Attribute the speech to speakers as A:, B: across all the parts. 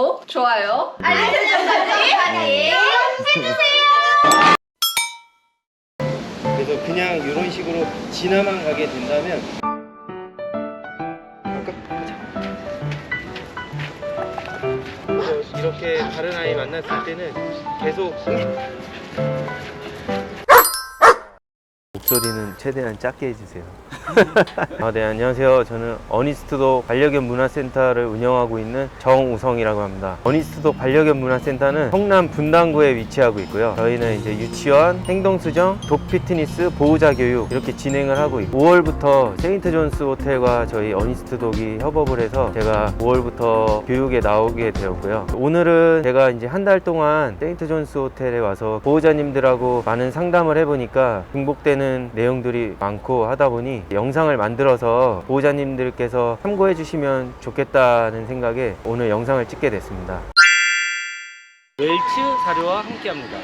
A: 구독, 좋아요, 알림 설정까지 해주세요.
B: 그래서 그냥 이런 식으로 지나만 가게 된다면 이렇게 다른 아이 만났을 때는 계속 목소리는 최대한 작게 해주세요. 아, 네, 안녕하세요. 저는 어니스트도 반려견 문화센터를 운영하고 있는 정우성이라고 합니다. 어니스트도 반려견 문화센터는 성남 분당구에 위치하고 있고요. 저희는 이제 유치원, 행동수정, 독피트니스, 보호자 교육 이렇게 진행을 하고 있고 5월부터 세인트 존스 호텔과 저희 어니스트독이 협업을 해서 제가 5월부터 교육에 나오게 되었고요. 오늘은 제가 이제 한 달 동안 세인트 존스 호텔에 와서 보호자님들하고 많은 상담을 해보니까 중복되는 내용들이 많고 하다 보니 영상을 만들어서 보호자님들께서 참고해 주시면 좋겠다는 생각에 오늘 영상을 찍게 됐습니다. 웰츠 사료와 함께 합니다.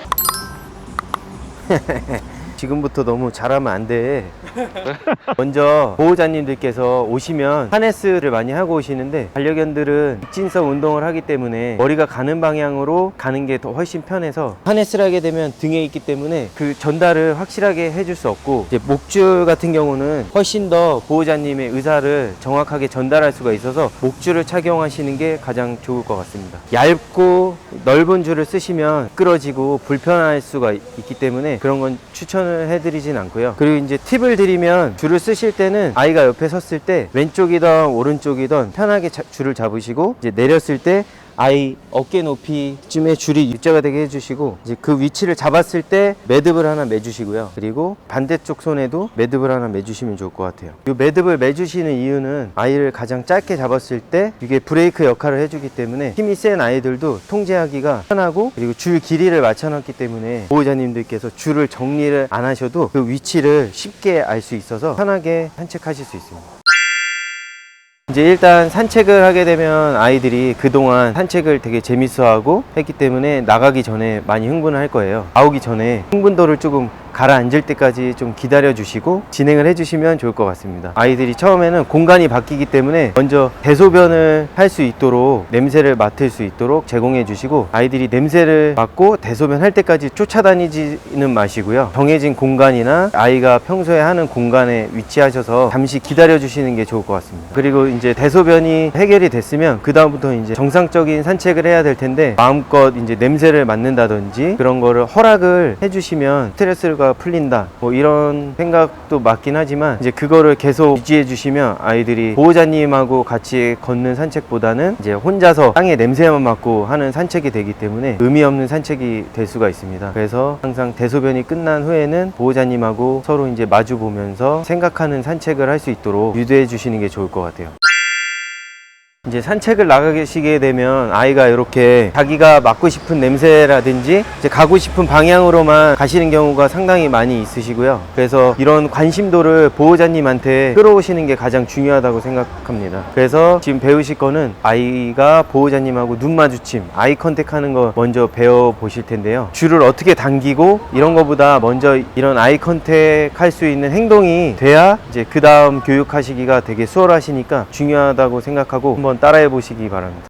B: 지금부터 너무 잘하면 안 돼. 먼저 보호자님들께서 오시면 하네스를 많이 하고 오시는데 반려견들은 직진성 운동을 하기 때문에 머리가 가는 방향으로 가는 게 더 훨씬 편해서 하네스를 하게 되면 등에 있기 때문에 그 전달을 확실하게 해줄 수 없고 이제 목줄 같은 경우는 훨씬 더 보호자님의 의사를 정확하게 전달할 수가 있어서 목줄을 착용하시는 게 가장 좋을 것 같습니다. 얇고 넓은 줄을 쓰시면 끌어지고 불편할 수가 있기 때문에 그런 건 추천 을 해드리진 않고요. 그리고 이제 팁을 드리면 줄을 쓰실 때는 아이가 옆에 섰을 때 왼쪽이든 오른쪽이든 편하게 자- 줄을 잡으시고 이제 내렸을 때 아이 어깨 높이쯤에 줄이 U자가 되게 해주시고 이제 그 위치를 잡았을 때 매듭을 하나 매주시고요. 그리고 반대쪽 손에도 매듭을 하나 매주시면 좋을 것 같아요. 이 매듭을 매주시는 이유는 아이를 가장 짧게 잡았을 때 이게 브레이크 역할을 해주기 때문에 힘이 센 아이들도 통제하기가 편하고 그리고 줄 길이를 맞춰놨기 때문에 보호자님들께서 줄을 정리를 안 하셔도 그 위치를 쉽게 알 수 있어서 편하게 산책하실 수 있습니다. 이제 일단 산책을 하게 되면 아이들이 그동안 산책을 되게 재밌어 하고 했기 때문에 나가기 전에 많이 흥분을 할 거예요. 나오기 전에 흥분도를 조금 가라앉을 때까지 좀 기다려 주시고 진행을 해 주시면 좋을 것 같습니다. 아이들이 처음에는 공간이 바뀌기 때문에 먼저 대소변을 할 수 있도록 냄새를 맡을 수 있도록 제공해 주시고 아이들이 냄새를 맡고 대소변 할 때까지 쫓아다니지는 마시고요. 정해진 공간이나 아이가 평소에 하는 공간에 위치하셔서 잠시 기다려 주시는 게 좋을 것 같습니다. 그리고 이제 대소변이 해결이 됐으면 그 다음부터 이제 정상적인 산책을 해야 될 텐데 마음껏 이제 냄새를 맡는다든지 그런 거를 허락을 해주시면 스트레스가 풀린다 뭐 이런 생각도 맞긴 하지만 이제 그거를 계속 유지해 주시면 아이들이 보호자님하고 같이 걷는 산책보다는 이제 혼자서 땅에 냄새만 맡고 하는 산책이 되기 때문에 의미 없는 산책이 될 수가 있습니다. 그래서 항상 대소변이 끝난 후에는 보호자님하고 서로 이제 마주 보면서 생각하는 산책을 할 수 있도록 유도해 주시는 게 좋을 것 같아요. 이제 산책을 나가시게 되면 아이가 이렇게 자기가 맡고 싶은 냄새라든지 이제 가고 싶은 방향으로만 가시는 경우가 상당히 많이 있으시고요. 그래서 이런 관심도를 보호자님한테 끌어오시는 게 가장 중요하다고 생각합니다. 그래서 지금 배우실 거는 아이가 보호자님하고 눈 마주침, 아이 컨택 하는 거 먼저 배워 보실 텐데요. 줄을 어떻게 당기고 이런 거보다 먼저 이런 아이 컨택 할 수 있는 행동이 돼야 이제 그 다음 교육하시기가 되게 수월하시니까 중요하다고 생각하고 한번 따라해 보시기 바랍니다.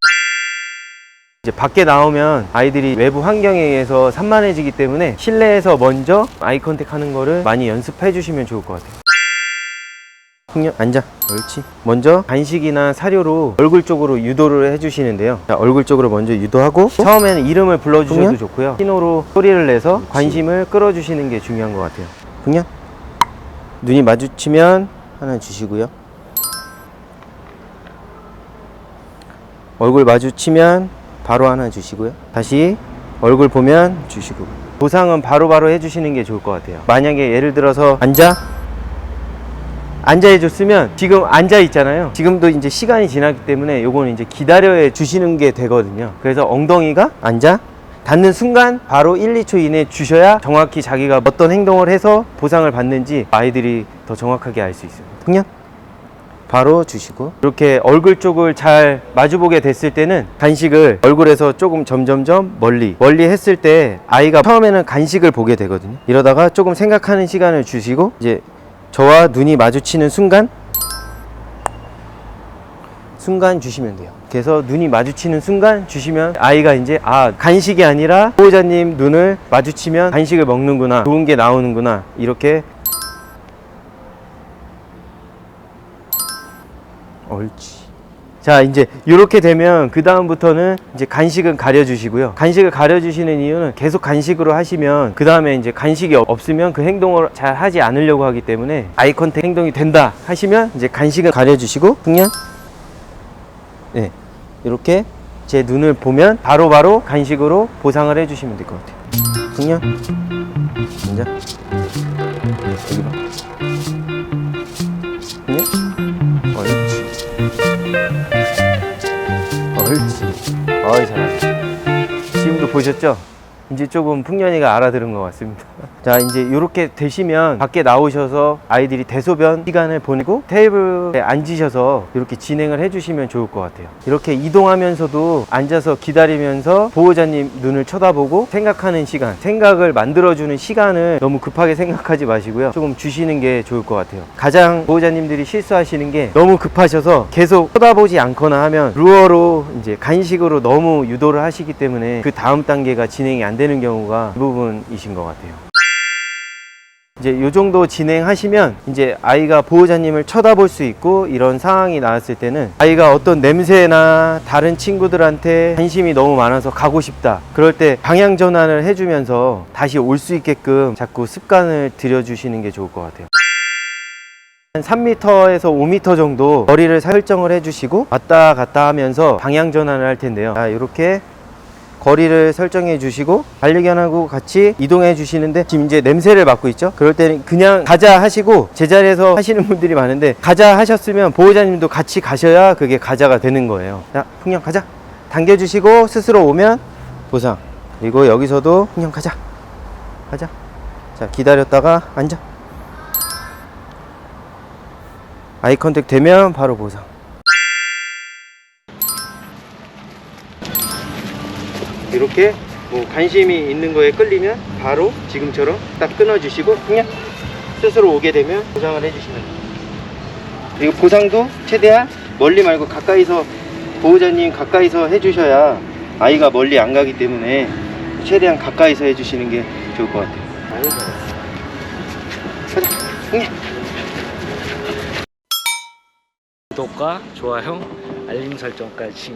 B: 이제 밖에 나오면 아이들이 외부 환경에 의해서 산만해지기 때문에 실내에서 먼저 아이 컨택 하는 거를 많이 연습해 주시면 좋을 것 같아요. 앉아. 옳지. 먼저 간식이나 사료로 얼굴 쪽으로 유도를 해주시는데요. 자, 얼굴 쪽으로 먼저 유도하고 처음에는 이름을 불러주셔도
C: 흥녀?
B: 좋고요. 신호로 소리를 내서 관심을 끌어주시는 게 중요한 것 같아요. 흥녀 눈이 마주치면 하나 주시고요 얼굴 마주치면 바로 하나 주시고요. 다시 얼굴 보면 주시고. 보상은 바로 바로 해주시는 게 좋을 것 같아요. 만약에 예를 들어서 앉아. 앉아 해줬으면 지금 앉아 있잖아요. 지금도 이제 시간이 지났기 때문에 요거는 이제 기다려 주시는 게 되거든요. 그래서 엉덩이가 앉아. 닿는 순간 바로 1, 2초 이내에 주셔야 정확히 자기가 어떤 행동을 해서 보상을 받는지 아이들이 더 정확하게 알 수 있습니다. 흥년? 바로 주시고 이렇게 얼굴 쪽을 잘 마주보게 됐을 때는 간식을 얼굴에서 조금 점점점 멀리 멀리 했을 때 아이가 처음에는 간식을 보게 되거든요. 이러다가 조금 생각하는 시간을 주시고 이제 저와 눈이 마주치는 순간 순간 주시면 돼요. 그래서 눈이 마주치는 순간 주시면 아이가 이제 아 간식이 아니라 보호자님 눈을 마주치면 간식을 먹는구나 좋은 게 나오는구나 이렇게 옳지. 자 이제 이렇게 되면 그 다음부터는 이제 간식은 가려주시고요. 간식을 가려주시는 이유는 계속 간식으로 하시면 그 다음에 이제 간식이 없- 없으면 그 행동을 잘 하지 않으려고 하기 때문에 아이 컨택 행동이 된다 하시면 이제 간식은 가려주시고 그냥 네 이렇게 제 눈을 보면 바로바로 간식으로 보상을 해주시면 될 것 같아요. 그냥 앉아 어이 잘한다 지금도 보셨죠? 이제 조금 풍년이가 알아들은 것 같습니다. 자 이제 이렇게 되시면 밖에 나오셔서 아이들이 대소변 시간을 보내고 테이블에 앉으셔서 이렇게 진행을 해주시면 좋을 것 같아요. 이렇게 이동하면서도 앉아서 기다리면서 보호자님 눈을 쳐다보고 생각하는 시간 생각을 만들어주는 시간을 너무 급하게 생각하지 마시고요. 조금 주시는 게 좋을 것 같아요. 가장 보호자님들이 실수하시는 게 너무 급하셔서 계속 쳐다보지 않거나 하면 루어로 이제 간식으로 너무 유도를 하시기 때문에 그 다음 단계가 진행이 안 되는 경우가 이 부분이신 것 같아요. 이제 요 정도 진행하시면 이제 아이가 보호자님을 쳐다볼 수 있고 이런 상황이 나왔을 때는 아이가 어떤 냄새나 다른 친구들한테 관심이 너무 많아서 가고 싶다. 그럴 때 방향 전환을 해주면서 다시 올 수 있게끔 자꾸 습관을 들여주시는 게 좋을 것 같아요. 한 3m에서 5m 정도 거리를 설정을 해주시고 왔다 갔다 하면서 방향 전환을 할 텐데요. 자 이렇게 거리를 설정해 주시고 반려견하고 같이 이동해 주시는데 지금 이제 냄새를 맡고 있죠. 그럴 때는 그냥 가자 하시고 제자리에서 하시는 분들이 많은데 가자 하셨으면 보호자님도 같이 가셔야 그게 가자가 되는 거예요. 자 풍경 가자. 당겨 주시고 스스로 오면 보상. 그리고 여기서도 풍경 가자. 가자. 자 기다렸다가 앉아. 아이 컨택 되면 바로 보상 이렇게 뭐 관심이 있는 거에 끌리면 바로 지금처럼 딱 끊어주시고 그냥 스스로 오게 되면 보상을 해주시면 돼요. 그리고 보상도 최대한 멀리 말고 가까이서 보호자님 가까이서 해주셔야 아이가 멀리 안 가기 때문에 최대한 가까이서 해주시는 게 좋을 것 같아요. 가자, 그냥.
C: 구독과 좋아요, 알림 설정까지